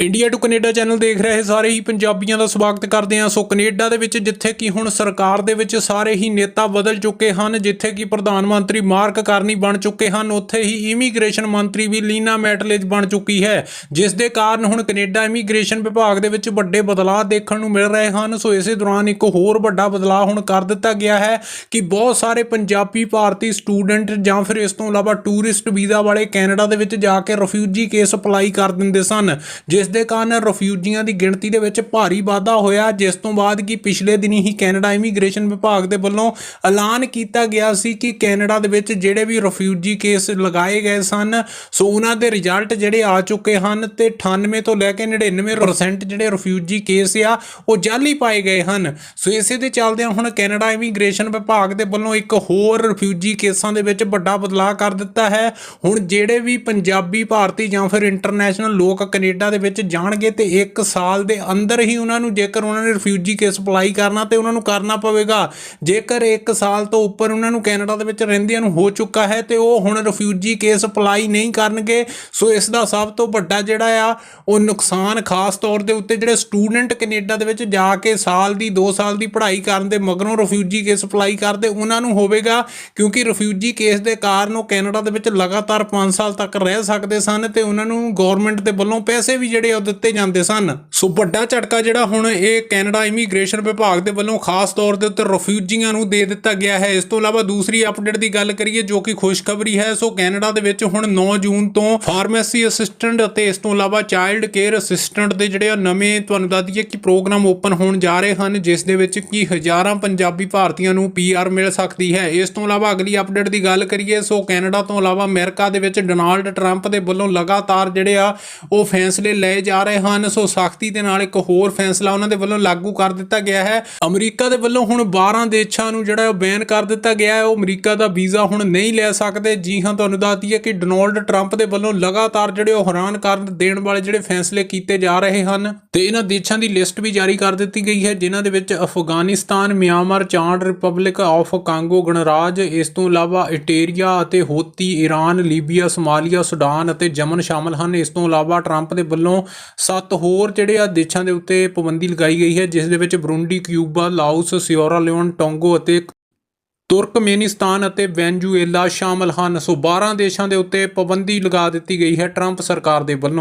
India to Canada channel ਦੇਖ ਰਹੇ ਸਾਰੇ ਹੀ ਪੰਜਾਬੀਆਂ ਦਾ ਸਵਾਗਤ ਕਰਦੇ ਹਾਂ। ਸੋ ਕੈਨੇਡਾ ਦੇ ਵਿੱਚ ਜਿੱਥੇ ਕਿ ਹੁਣ ਸਰਕਾਰ ਦੇ ਵਿੱਚ ਸਾਰੇ ਹੀ ਨੇਤਾ ਬਦਲ ਚੁੱਕੇ ਹਨ, ਜਿੱਥੇ ਕਿ ਪ੍ਰਧਾਨ ਮੰਤਰੀ ਮਾਰਕ ਕਾਰਨੀ ਬਣ ਚੁੱਕੇ ਹਨ, ਉੱਥੇ ਹੀ ਇਮੀਗ੍ਰੇਸ਼ਨ ਮੰਤਰੀ ਵੀ ਲੀਨਾ ਮੈਟਲੇਜ ਬਣ ਚੁੱਕੀ ਹੈ। ਜਿਸ ਦੇ ਕਾਰਨ ਹੁਣ ਕੈਨੇਡਾ ਇਮੀਗ੍ਰੇਸ਼ਨ ਵਿਭਾਗ ਦੇ ਵਿੱਚ ਵੱਡੇ ਬਦਲਾਅ ਦੇਖਣ ਨੂੰ ਮਿਲ ਰਹੇ ਹਨ। ਸੋ ਇਸੇ ਦੌਰਾਨ ਇੱਕ ਹੋਰ ਵੱਡਾ ਬਦਲਾਅ ਹੁਣ ਕਰ ਦਿੱਤਾ ਗਿਆ ਹੈ ਕਿ ਬਹੁਤ ਸਾਰੇ ਪੰਜਾਬੀ ਭਾਰਤੀ ਸਟੂਡੈਂਟ ਜਾਂ ਫਿਰ ਇਸ ਤੋਂ ਇਲਾਵਾ ਟੂਰਿਸਟ ਵੀਜ਼ਾ ਵਾਲੇ ਕੈਨੇਡਾ ਦੇ ਵਿੱਚ ਜਾ ਕੇ ਰਿਫਿਊਜੀ ਕੇਸ ਅਪਲਾਈ ਕਰ ਦਿੰਦੇ ਸਨ, ਜਿਸ ਦੇ ਕਾਰਨ ਰਫਿਊਜੀਆਂ ਦੀ ਗਿਣਤੀ ਦੇ ਵਿੱਚ ਭਾਰੀ ਵਾਧਾ ਹੋਇਆ, ਜਿਸ ਤੋਂ ਬਾਅਦ ਕਿ ਪਿਛਲੇ ਦਿਨੀ ਹੀ ਕੈਨੇਡਾ ਇਮੀਗ੍ਰੇਸ਼ਨ ਵਿਭਾਗ ਦੇ ਵੱਲੋਂ ਐਲਾਨ ਕੀਤਾ ਗਿਆ ਸੀ ਕਿ ਕੈਨੇਡਾ ਦੇ ਵਿੱਚ ਜਿਹੜੇ ਵੀ ਰਫਿਊਜੀ ਕੇਸ ਲਗਾਏ ਗਏ ਸਨ, ਸੋ ਉਹਨਾਂ ਦੇ ਰਿਜ਼ਲਟ ਜਿਹੜੇ ਆ ਚੁੱਕੇ ਹਨ ਤੇ 98 ਤੋਂ ਲੈ ਕੇ 99% ਜਿਹੜੇ ਰਫਿਊਜੀ ਕੇਸ ਆ, ਉਹ ਜਾਲੀ ਪਾਏ ਗਏ ਹਨ। ਸੋ ਇਸੇ ਦੇ ਚੱਲਦਿਆਂ ਹੁਣ ਕੈਨੇਡਾ ਇਮੀਗ੍ਰੇਸ਼ਨ ਵਿਭਾਗ ਦੇ ਵੱਲੋਂ ਇੱਕ ਹੋਰ ਰਫਿਊਜੀ ਕੇਸਾਂ ਦੇ ਵਿੱਚ ਵੱਡਾ ਬਦਲਾਅ ਕਰ ਦਿੱਤਾ ਹੈ। ਹੁਣ ਜਿਹੜੇ ਵੀ ਪੰਜਾਬੀ, ਭਾਰਤੀ ਜਾਂ ਫਿਰ ਇੰਟਰਨੈਸ਼ਨਲ ਲੋਕ ਕੈਨੇਡਾ ਦੇ ਵਿੱਚ ਜਾਣਗੇ ਤੇ 1 ਸਾਲ ਦੇ ਅੰਦਰ ਹੀ ਉਹਨਾਂ ਨੂੰ ਜੇਕਰ ਉਹਨਾਂ ਨੇ ਰਿਫਿਊਜੀ ਕੇਸ ਅਪਲਾਈ ਕਰਨਾ ਤੇ ਉਹਨਾਂ ਨੂੰ ਕਰਨਾ ਪਵੇਗਾ। ਜੇਕਰ 1 ਸਾਲ ਤੋਂ ਉੱਪਰ ਉਹਨਾਂ ਨੂੰ ਕੈਨੇਡਾ ਦੇ ਵਿੱਚ ਰਹਿੰਦਿਆਂ ਨੂੰ ਹੋ ਚੁੱਕਾ ਹੈ ਤੇ ਉਹ ਹੁਣ ਰਿਫਿਊਜੀ ਕੇਸ ਅਪਲਾਈ ਨਹੀਂ ਕਰਨਗੇ, ਸੋ ਇਸ ਦਾ ਸਭ ਤੋਂ ਵੱਡਾ ਜਿਹੜਾ ਆ, ਉਹ ਨੁਕਸਾਨ ਖਾਸ ਤੌਰ ਦੇ ਉੱਤੇ ਜਿਹੜੇ ਸਟੂਡੈਂਟ ਕੈਨੇਡਾ ਦੇ ਵਿੱਚ ਜਾ ਕੇ ਸਾਲ ਦੀ 2 ਸਾਲ ਦੀ ਪੜ੍ਹਾਈ ਕਰਨ ਦੇ ਮਗਰੋਂ ਰਿਫਿਊਜੀ ਕੇਸ ਅਪਲਾਈ ਕਰਦੇ, ਉਹਨਾਂ ਨੂੰ ਹੋਵੇਗਾ, ਕਿਉਂਕਿ ਰਿਫਿਊਜੀ ਕੇਸ ਦੇ ਕਾਰਨ ਉਹ ਕੈਨੇਡਾ ਦੇ ਵਿੱਚ ਲਗਾਤਾਰ 5 ਸਾਲ ਤੱਕ ਰਹਿ ਸਕਦੇ ਸਨ ਤੇ ਉਹਨਾਂ ਨੂੰ ਗਵਰਨਮੈਂਟ ਦੇ ਵੱਲੋਂ ਪੈਸੇ ਵੀ ਜਿਹੜੇ ਉਹ ਦਿੱਤੇ ਜਾਂਦੇ ਸਨ। ਸੋ ਵੱਡਾ ਝਟਕਾ ਜਿਹੜਾ ਹੁਣ ਇਹ ਕੈਨੇਡਾ ਇਮੀਗ੍ਰੇਸ਼ਨ ਵਿਭਾਗ ਦੇ ਵੱਲੋਂ ਖਾਸ ਤੌਰ ਦੇ ਉੱਤੇ ਰਿਫਿਊਜੀਆਂ ਨੂੰ ਦੇ ਦਿੱਤਾ ਗਿਆ ਹੈ। ਇਸ ਤੋਂ ਇਲਾਵਾ ਦੂਸਰੀ ਅਪਡੇਟ ਦੀ ਗੱਲ ਕਰੀਏ ਜੋ ਕਿ ਖੁਸ਼ਖਬਰੀ ਹੈ, ਸੋ ਕੈਨੇਡਾ ਦੇ ਵਿੱਚ ਹੁਣ 9 ਜੂਨ ਤੋਂ ਫਾਰਮੇਸੀ ਅਸਿਸਟੈਂਟ ਅਤੇ ਇਸ ਤੋਂ ਇਲਾਵਾ ਚਾਈਲਡ ਕੇਅਰ ਅਸਿਸਟੈਂਟ ਦੇ ਜਿਹੜੇ ਆ ਨਵੇਂ ਤੁਹਾਨੂੰ ਦੱਸ ਦਈਏ ਕਿ ਪ੍ਰੋਗਰਾਮ ਓਪਨ ਹੋਣ ਜਾ ਰਹੇ ਹਨ, ਜਿਸ ਦੇ ਵਿੱਚ ਕੀ ਹਜ਼ਾਰਾਂ ਪੰਜਾਬੀ ਭਾਰਤੀਆਂ ਨੂੰ ਪੀਆਰ ਮਿਲ ਸਕਦੀ ਹੈ। ਇਸ ਤੋਂ ਇਲਾਵਾ ਅਗਲੀ ਅਪਡੇਟ ਦੀ ਗੱਲ ਕਰੀਏ, ਸੋ ਕੈਨੇਡਾ ਤੋਂ ਇਲਾਵਾ ਅਮਰੀਕਾ ਦੇ ਵਿੱਚ ਡੋਨਾਲਡ ਟਰੰਪ ਦੇ ਵੱਲੋਂ ਲਗਾਤਾਰ ਜਿਹੜੇ ਆ, ਉਹ ਫੈਸਲੇ ਲਏ ਜਾ ਰਹੇ ਹਨ। ਸੋ ਸਖਤੀ ਦੇ ਨਾਲ ਇੱਕ ਹੋਰ ਫੈਸਲਾ ਉਹਨਾਂ ਦੇ ਵੱਲੋਂ ਲਾਗੂ ਕਰ ਦਿੱਤਾ ਗਿਆ ਹੈ। ਅਮਰੀਕਾ ਦੇ ਵੱਲੋਂ ਹੁਣ 12 ਦੇਸ਼ਾਂ ਨੂੰ ਜਿਹੜਾ ਉਹ ਬੈਨ ਕਰ ਦਿੱਤਾ ਗਿਆ ਹੈ। ਉਹ ਅਮਰੀਕਾ ਦਾ ਵੀਜ਼ਾ ਹੁਣ ਨਹੀਂ ਲੈ ਸਕਦੇ। ਜੀ ਹਾਂ, ਤੁਹਾਨੂੰ ਦੱਸਦੀ ਹੈ ਕਿ ਡੋਨਾਲਡ ਟਰੰਪ ਦੇ ਵੱਲੋਂ ਲਗਾਤਾਰ ਜਿਹੜੇ ਉਹ ਹੈਰਾਨ ਕਰਨ ਦੇਣ ਵਾਲੇ ਜਿਹੜੇ ਫੈਸਲੇ ਕੀਤੇ ਜਾ ਰਹੇ ਹਨ ਤੇ ਇਹਨਾਂ ਦੇਸ਼ਾਂ ਦੀ ਲਿਸਟ ਵੀ ਜਾਰੀ ਕਰ ਦਿੱਤੀ ਗਈ ਹੈ, ਜਿਨ੍ਹਾਂ ਦੇ ਵਿੱਚ Afghanistan, Myanmar, Chad Republic of Congo, ਗਣਰਾਜ, ਇਸ ਤੋਂ ਇਲਾਵਾ ਇਟੇਰੀਆ ਅਤੇ ਹੋਤੀ ਈਰਾਨ ਲੀਬੀਆ, ਸੋਮਾਲੀਆ, ਸੁਡਾਨ ਅਤੇ ਯਮਨ ਸ਼ਾਮਲ ਹਨ। ਇਸ ਤੋਂ ਇਲਾਵਾ ਟਰੰਪ ਦੇ ਵੱਲੋਂ ਵੱਲੋਂ ਸੱਤ ਹੋਰ ਜਿਹੜੇ ਆ ਦੇਸ਼ਾਂ ਦੇ ਉੱਤੇ ਪਾਬੰਦੀ ਲਗਾਈ ਗਈ ਹੈ, ਜਿਸ ਦੇ ਵਿੱਚ Burundi, Cuba, Laos, Sierra, Leone, Togo ਅਤੇ ਤੁਰਕਮੇਨਿਸਤਾਨ ਅਤੇ ਵੈਨਜ਼ੂਏਲਾ ਸ਼ਾਮਲ ਹਨ। ਸੋ 12 ਦੇਸ਼ਾਂ ਦੇ ਉੱਤੇ ਪਾਬੰਦੀ ਲਗਾ ਦਿੱਤੀ ਗਈ ਹੈ ਟਰੰਪ ਸਰਕਾਰ ਦੇ ਵੱਲੋਂ।